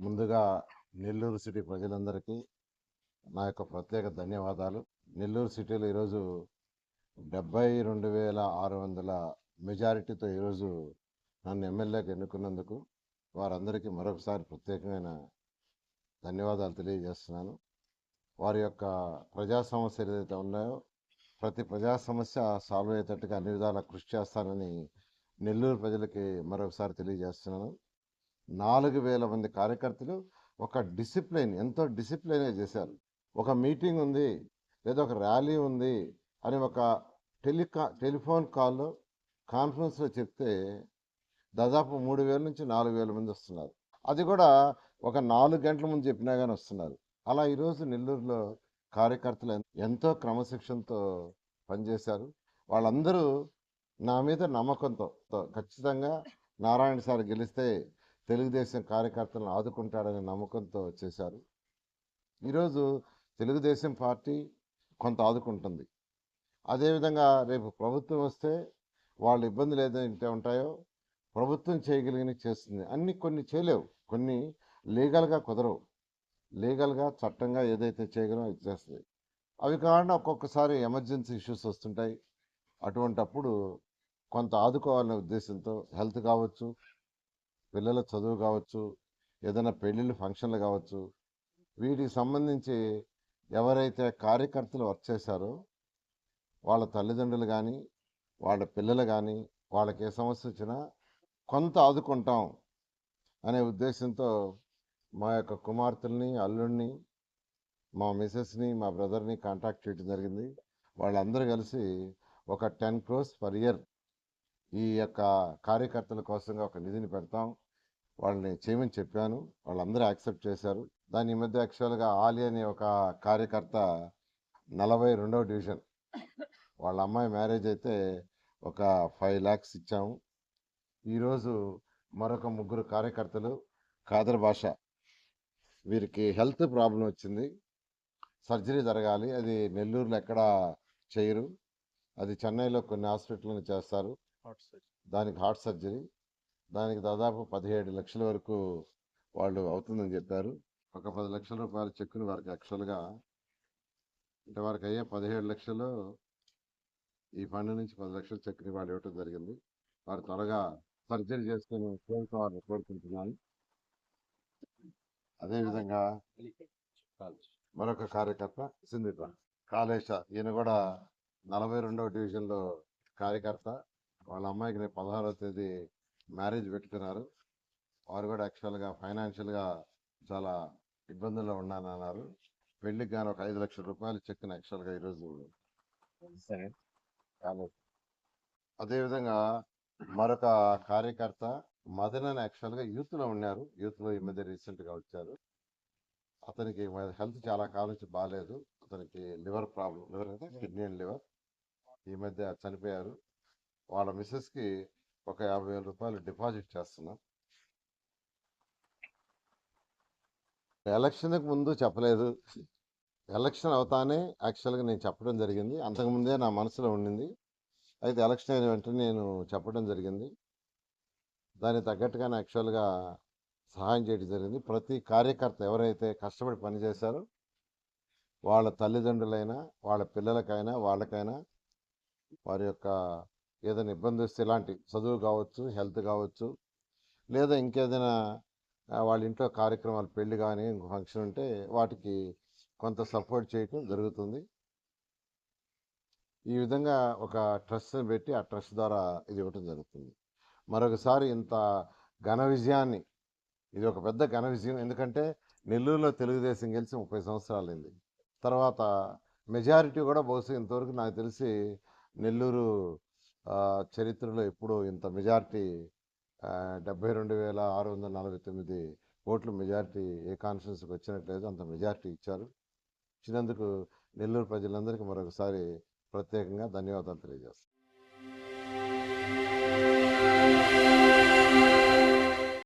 ముందుగా నెల్లూరు సిటీ ప్రజలందరికీ నా యొక్క ప్రత్యేక ధన్యవాదాలు. నెల్లూరు సిటీలో ఈరోజు డెబ్బై రెండు వేల ఆరు వందల మెజారిటీతో ఈరోజు నన్ను ఎమ్మెల్యేకి ఎన్నుకున్నందుకు వారందరికీ మరొకసారి ప్రత్యేకమైన ధన్యవాదాలు తెలియజేస్తున్నాను. వారి యొక్క ప్రజా సమస్యలు ఏదైతే ఉన్నాయో ప్రతి ప్రజా సమస్య సాల్వ్ అయ్యేటట్టుగా అన్ని విధాలా కృషి చేస్తానని నెల్లూరు ప్రజలకి మరొకసారి తెలియజేస్తున్నాను. నాలుగు వేల మంది కార్యకర్తలు ఒక డిసిప్లిన్ ఎంతో డిసిప్లిన్గా చేశారు. ఒక మీటింగ్ ఉంది లేదా ఒక ర్యాలీ ఉంది అని ఒక టెలికా టెలిఫోన్ కాల్లో కాన్ఫరెన్స్లో చెప్తే దాదాపు మూడు వేల నుంచి నాలుగు వేల మంది వస్తున్నారు. అది కూడా ఒక నాలుగు గంటల ముందు చెప్పినా కానీ వస్తున్నారు. అలా ఈరోజు నెల్లూరులో కార్యకర్తలు ఎంతో క్రమశిక్షణతో పనిచేశారు. వాళ్ళందరూ నా మీద నమ్మకంతో తో ఖచ్చితంగా నారాయణ సార్ గెలిస్తే తెలుగుదేశం కార్యకర్తలను ఆదుకుంటాడనే నమ్మకంతో చేశారు. ఈరోజు తెలుగుదేశం పార్టీ కొంత ఆదుకుంటుంది. అదేవిధంగా రేపు ప్రభుత్వం వస్తే వాళ్ళ ఇబ్బందులు ఏదైతే ఉంటాయో ప్రభుత్వం చేయగలిగిన చేస్తుంది. అన్ని కొన్ని చేయలేవు. కొన్ని లీగల్గా కుదరవు. లీగల్గా చట్టంగా ఏదైతే చేయగలమో అది చేస్తుంది. అవి కాకుండా ఒక్కొక్కసారి ఎమర్జెన్సీ ఇష్యూస్ వస్తుంటాయి. అటువంటప్పుడు కొంత ఆదుకోవాలనే ఉద్దేశంతో హెల్త్ కావచ్చు పిల్లల చదువు కావచ్చు ఏదైనా పెళ్ళిళ్ళు ఫంక్షన్లు కావచ్చు వీటికి సంబంధించి ఎవరైతే కార్యకర్తలు వర్క్ చేశారో వాళ్ళ తల్లిదండ్రులు కానీ వాళ్ళ పిల్లలు కానీ వాళ్ళకి ఏ సమస్య వచ్చినా కొంత ఆదుకుంటాం అనే ఉద్దేశంతో మా యొక్క కుమార్తెల్ని అల్లుడిని మా మిసెస్ని మా బ్రదర్ని కాంటాక్ట్ చేయడం జరిగింది. వాళ్ళందరూ కలిసి ఒక టెన్ క్రోర్స్ పర్ ఇయర్ ఈ యొక్క కార్యకర్తల కోసంగా ఒక నిధిని పెడతాం. వాళ్ళని చేయమని చెప్పాను. వాళ్ళందరూ యాక్సెప్ట్ చేశారు. దాని ఈ మధ్య యాక్చువల్గా ఆలి అనే ఒక కార్యకర్త నలభై రెండవ డివిజన్. వాళ్ళ అమ్మాయి మ్యారేజ్ అయితే ఒక ఫైవ్ ల్యాక్స్ ఇచ్చాము. ఈరోజు మరొక ముగ్గురు కార్యకర్తలు ఖాదర్ భాష వీరికి హెల్త్ ప్రాబ్లం వచ్చింది. సర్జరీ జరగాలి. అది నెల్లూరులో ఎక్కడ చేయరు. అది చెన్నైలో కొన్ని హాస్పిటల్ని చేస్తారు. దానికి హార్ట్ సర్జరీ. దానికి దాదాపు పదిహేడు లక్షల వరకు వాళ్ళు అవుతుందని చెప్పారు. ఒక పది లక్షల రూపాయల చెక్కుని వారికి యాక్చువల్గా అంటే వారికి అయ్యే పదిహేడు లక్షలు ఈ ఫండ్ నుంచి పది లక్షల చెక్కుని వాళ్ళు ఇవ్వటం జరిగింది. వారు త్వరగా సర్జరీ చేసుకుని కోరుకోవాలని కోరుకుంటున్నాను. అదేవిధంగా మరొక కార్యకర్త సింధిత కాళేశ ఈయన కూడా నలభై రెండవ డివిజన్లో కార్యకర్త. వాళ్ళ అమ్మాయికి నేను పదహారవ తేదీ మ్యారేజ్ పెట్టుకున్నారు. వారు కూడా యాక్చువల్గా ఫైనాన్షియల్గా చాలా ఇబ్బందుల్లో ఉన్నాను అన్నారు పెళ్ళికి గాను ఒక ఐదు లక్షల రూపాయలు చెక్కుని యాక్చువల్గా ఈరోజు అదేవిధంగా మరొక కార్యకర్త మదన్ అని యాక్చువల్గా యూత్లో ఉన్నారు. యూత్లో ఈ మధ్య రీసెంట్గా వచ్చారు. అతనికి హెల్త్ చాలా కాలం నుంచి బాగాలేదు అతనికి లివర్ ప్రాబ్లం లివర్ కదా కిడ్నీ అండ్ లివర్. ఈ మధ్య చనిపోయారు. వాళ్ళ మిస్సెస్కి ఒక యాభై వేల రూపాయలు డిపాజిట్ చేస్తున్నాం. ఎలక్షన్కి ముందు చెప్పలేదు. ఎలక్షన్ అవుతానే యాక్చువల్గా నేను చెప్పడం జరిగింది. అంతకుముందే నా మనసులో ఉండింది. అయితే ఎలక్షన్ అయిన వెంటనే నేను చెప్పడం జరిగింది. దానికి తగ్గట్టుగా యాక్చువల్గా సహాయం చేయడం జరిగింది. ప్రతి కార్యకర్త ఎవరైతే కష్టపడి పనిచేశారో వాళ్ళ తల్లిదండ్రులైనా వాళ్ళ పిల్లలకైనా వాళ్ళకైనా వారి యొక్క ఏదైనా ఇబ్బంది వస్తే ఇలాంటి చదువు కావచ్చు హెల్త్ కావచ్చు లేదా ఇంకేదైనా వాళ్ళ ఇంట్లో కార్యక్రమాలు పెళ్ళి కానీ ఇంకో ఫంక్షన్ ఉంటే వాటికి కొంత సపోర్ట్ చేయటం జరుగుతుంది. ఈ విధంగా ఒక ట్రస్ట్ని పెట్టి ఆ ట్రస్ట్ ద్వారా ఇది ఇవ్వటం జరుగుతుంది. మరొకసారి ఇంత ఘన విజయాన్ని ఇది ఒక పెద్ద ఘన విజయం. ఎందుకంటే నెల్లూరులో తెలుగుదేశం గెలిచి ముప్పై సంవత్సరాలు అయింది తర్వాత మెజారిటీ కూడా బహుశా ఇంతవరకు నాకు తెలిసి నెల్లూరు చరిత్రలో ఎప్పుడూ ఇంత మెజార్టీ డెబ్బై రెండు వేల ఆరు వందల నలభై తొమ్మిది ఓట్లు మెజార్టీ ఏ కాన్ఫరెన్స్కి వచ్చినట్లేదు అంత మెజార్టీ ఇచ్చారు. ఇచ్చినందుకు నెల్లూరు ప్రజలందరికీ మరొకసారి ప్రత్యేకంగా ధన్యవాదాలు తెలియజేస్తాను.